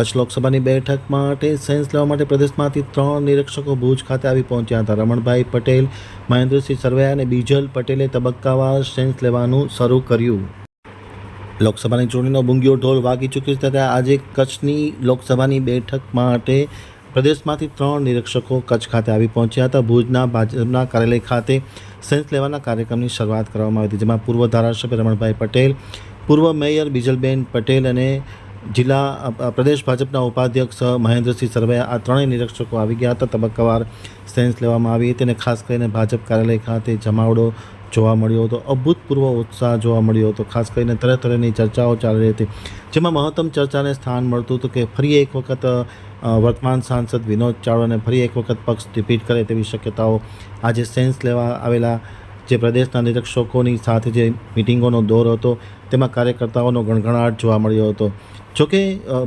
કચ્છ લોકસભાની બેઠક માટે સેન્સ લેવા માટે પ્રદેશમાંથી ત્રણ નિરીક્ષકો ભુજ ખાતે આવી પહોંચ્યા હતા. રમણભાઈ પટેલ, મહેન્દ્રસિંહ સરવૈયા અને બીજલ પટેલે તબક્કાવાર સેન્સ લેવાનું શરૂ કર્યું. લોકસભાની ચૂંટણીનો બુંગીઓ ઢોલ વાગી ચૂક્યો છે ત્યારે આજે કચ્છની લોકસભાની બેઠક માટે પ્રદેશમાંથી ત્રણ નિરીક્ષકો કચ્છ ખાતે આવી પહોંચ્યા હતા. ભુજના ભાજપના કાર્યાલય ખાતે સાયન્સ લેવાના કાર્યક્રમની શરૂઆત કરવામાં આવી હતી, જેમાં પૂર્વ ધારાસભ્ય રમણભાઈ પટેલ, પૂર્વ મેયર બીજલબેન પટેલ અને જિલ્લા પ્રદેશ ભાજપના ઉપાધ્યક્ષ મહેન્દ્રસિંહ સરવૈયા આ ત્રણેય નિરીક્ષકો આવી ગયા હતા. તબક્કાવાર સ્ટેન્સ લેવામાં આવી હતી અને ખાસ કરીને ભાજપ કાર્યાલય ખાતે જમાવડો જોવા મળ્યો હતો. અભૂતપૂર્વ ઉત્સાહ જોવા મળ્યો હતો. ખાસ કરીને તરહ તરહની ચર્ચાઓ ચાલી રહી હતી. જેમાં મહત્તમ ચર્ચાને સ્થાન મળતું હતું કે ફરી એક વખત વર્તમાન સાંસદ વિનોદ ચાવડાને ફરી એક વખત પક્ષ રિપીટ કરે તેવી શક્યતાઓ આજે સેન્સ લેવા આવેલા જે પ્રદેશના નિરીક્ષકોની સાથે જે મિટિંગોનો દોર હતો, તેમાં કાર્યકર્તાઓનો ગણગણાટ જોવા મળ્યો હતો. જોકે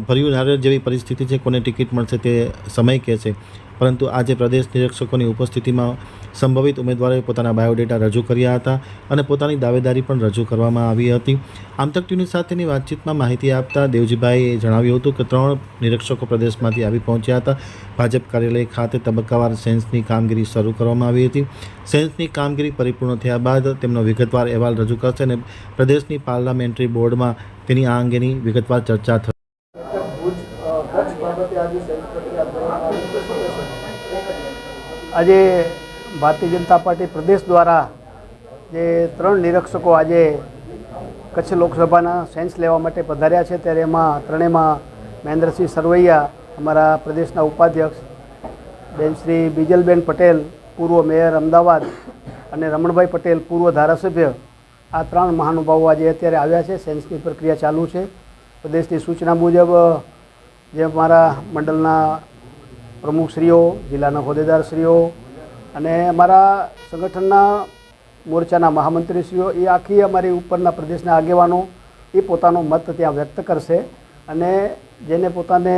ભર્યું નારિયેળ જેવી પરિસ્થિતિ છે કોને ટિકિટ મળશે તે સમય કહેશે પરંતુ આજે પ્રદેશ નિરીક્ષકોની ઉપસ્થિતિમાં સંભવિત ઉમેદવારોએ પોતાના બાયોડેટા રજૂ કર્યા હતા અને પોતાની દાવેદારી પણ રજૂ કરવામાં આવી હતી. આમતક ટીવી સાથેની વાતચીતમાં માહિતી આપતા દેવજીભાઈએ જણાવ્યું હતું કે ત્રણ નિરીક્ષકો પ્રદેશમાંથી આવી પહોંચ્યા હતા. ભાજપ કાર્યાલય ખાતે તબક્કાવાર સેન્સની કામગીરી શરૂ કરવામાં આવી હતી. સેન્સની કામગીરી પરિપૂર્ણ થયા બાદ તેમનો વિગતવાર અહેવાલ રજૂ કરશે અને પ્રદેશની પાર્લામેન્ટરી બોર્ડમાં તેની આ અંગેની વિગતવાર ચર્ચા થશે ભુજ અ, કચ્છ બાબતે આજે સંયુક્ત પ્રક્રિયા કરવામાં આવી છે. શું કહેશો? આજે ભારતીય જનતા પાર્ટી પ્રદેશ દ્વારા જે ત્રણ નિરીક્ષકો આજે કચ્છ લોકસભાના સાયન્સ લેવા માટે પધાર્યા છે, ત્યારે એમાં ત્રણેયમાં મહેન્દ્રસિંહ સરવૈયા, અમારા પ્રદેશના ઉપાધ્યક્ષ, બેન શ્રી બીજલબેન પટેલ, પૂર્વ મેયર અમદાવાદ અને રમણભાઈ પટેલ, પૂર્વ ધારાસભ્ય, આ ત્રણ મહાનુભાવો આજે અત્યારે આવ્યા છે, સેન્સની પ્રક્રિયા ચાલુ છે. પ્રદેશની સૂચના મુજબ, જે મારા મંડળના પ્રમુખશ્રીઓ, જિલ્લાના હોદ્દેદારશ્રીઓ અને અમારા સંગઠનના મોરચાના મહામંત્રીશ્રીઓ, એ આખી અમારી ઉપરના પ્રદેશના આગેવાનો, એ પોતાનો મત ત્યાં વ્યક્ત કરશે અને જેને પોતાને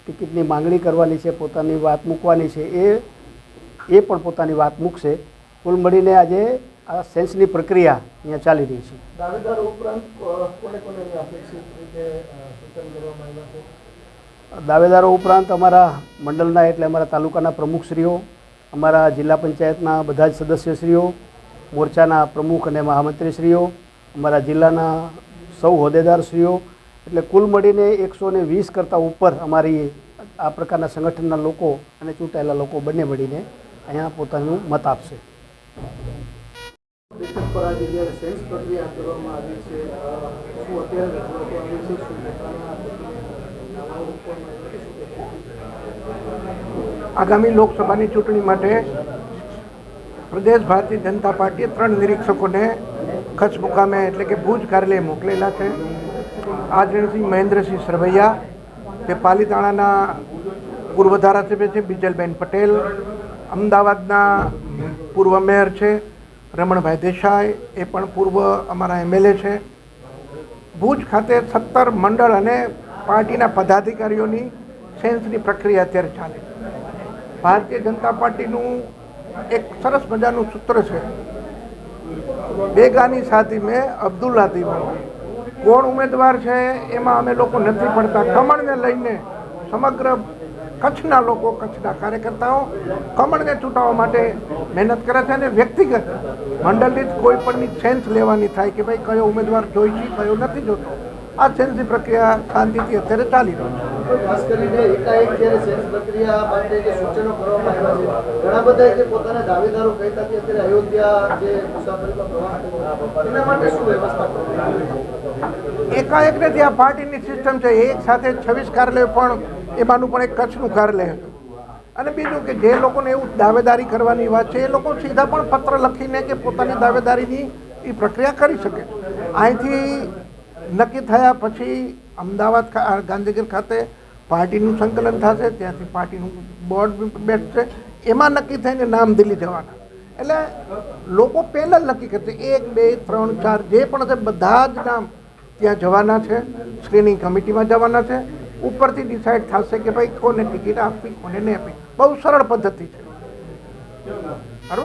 ટિકિટની માંગણી કરવાની છે, પોતાની વાત મૂકવાની છે, એ એ પણ પોતાની વાત મૂકશે. કુલ મળીને આજે આ સેન્સની પ્રક્રિયા અહીંયા ચાલી રહી છે. દાવેદાર ઉપરાંત કોને કોને અપેક્ષિત રીતે સૂચન કરવામાં આવ્યા છે? દાવેદારો ઉપરાંત અમારા મંડળના એટલે અમારા તાલુકાના પ્રમુખશ્રીઓ, અમારા જિલ્લા પંચાયતના બધા જ સદસ્યશ્રીઓ, મોરચાના પ્રમુખ અને મહામંત્રીશ્રીઓ, અમારા જિલ્લાના સૌ હોદ્દેદારશ્રીઓ, એટલે કુલ મળીને એકસો ને વીસ કરતાં ઉપર અમારી આ પ્રકારના સંગઠનના લોકો અને ચૂંટાયેલા લોકો બંને મળીને અહીંયા પોતાનું મત આપશે. પ્રક્રિયા કરવામાં આવી છે શું અત્યારે આગામી લોકસભાની ચૂંટણી માટે પ્રદેશ ભારતીય જનતા પાર્ટીએ ત્રણ નિરીક્ષકોને કચ્છ મુકામે એટલે કે ભુજ કાર્યાલય મોકલેલા છે. આદરણીય મહેન્દ્રસિંહ સરવૈયા તે પાલીતાણાના પૂર્વ ધારાસભ્ય છે, બીજલબેન પટેલ, અમદાવાદના પૂર્વ મેયર છે, રમણભાઈ દેસાઈ, એ પણ પૂર્વ અમારા એમએલએ છે. ભુજ ખાતે સત્તર મંડળ અને પાર્ટીના પદાધિકારીઓની સેન્સની પ્રક્રિયા અત્યારે ચાલે ભારતીય જનતા પાર્ટીનું એક સરસ મજાનું સૂત્ર છે. બેગાની સાથી મેં અબ્દુલ્લા દીવા કોણ ઉમેદવાર છે એમાં અમે લોકો નથી પડતા. કમળને લઈને સમગ્ર કચ્છના લોકો, કચ્છના કાર્યકર્તાઓ કમળને ચૂંટાવવા માટે મહેનત કરે છે અને વ્યક્તિગત, મંડળની કોઈ પણની સેન્સ લેવાની થાય કે ભાઈ કયો ઉમેદવાર જોઈ છે કયો નથી જોતો. આ સેન્સની પ્રક્રિયા શાંતિથી અત્યારે ચાલી રહી છે. ખાસ કરીને એકાએક જ્યારે સેન્સ પ્રક્રિયા માટે જે સૂચનો કરવામાં આવ્યા છે ઘણા બધા જે પોતાના દાવેદારો કહેતા અત્યારે અયોધ્યા જે મુસાફરીનો પ્રવાસ થયો, એના માટે શું વ્યવસ્થા કરવામાં આવી? એકાએક નથી આ પાર્ટીની સિસ્ટમ છે એક સાથે છવ્વીસ કાર્યાલય પણ એમાંનું પણ એક કચ્છનું કાર્યાલય હતું. અને બીજું કે જે લોકોને એવું દાવેદારી કરવાની વાત છે એ લોકો સીધા પણ પત્ર લખીને કે પોતાની દાવેદારીની એ પ્રક્રિયા કરી શકે અહીંથી નક્કી થયા પછી અમદાવાદ ગાંધીનગર ખાતે પાર્ટીનું સંકલન થશે, ત્યાંથી પાર્ટીનું બોર્ડ બેઠશે. એમાં નક્કી થઈને નામ દિલ્હી જવાના. એટલે લોકો પહેલાં નક્કી કરશે, એક, બે, ત્રણ, ચાર, જે પણ છે, બધા જ નામ ત્યાં જવાના છે, સ્ક્રીનિંગ કમિટીમાં જવાના છે. ઉપરથી ડિસાઇડ થશે કે ભાઈ કોને ટિકિટ આપવી, કોને નહીં આપવી. બહુ સરળ પદ્ધતિ છે.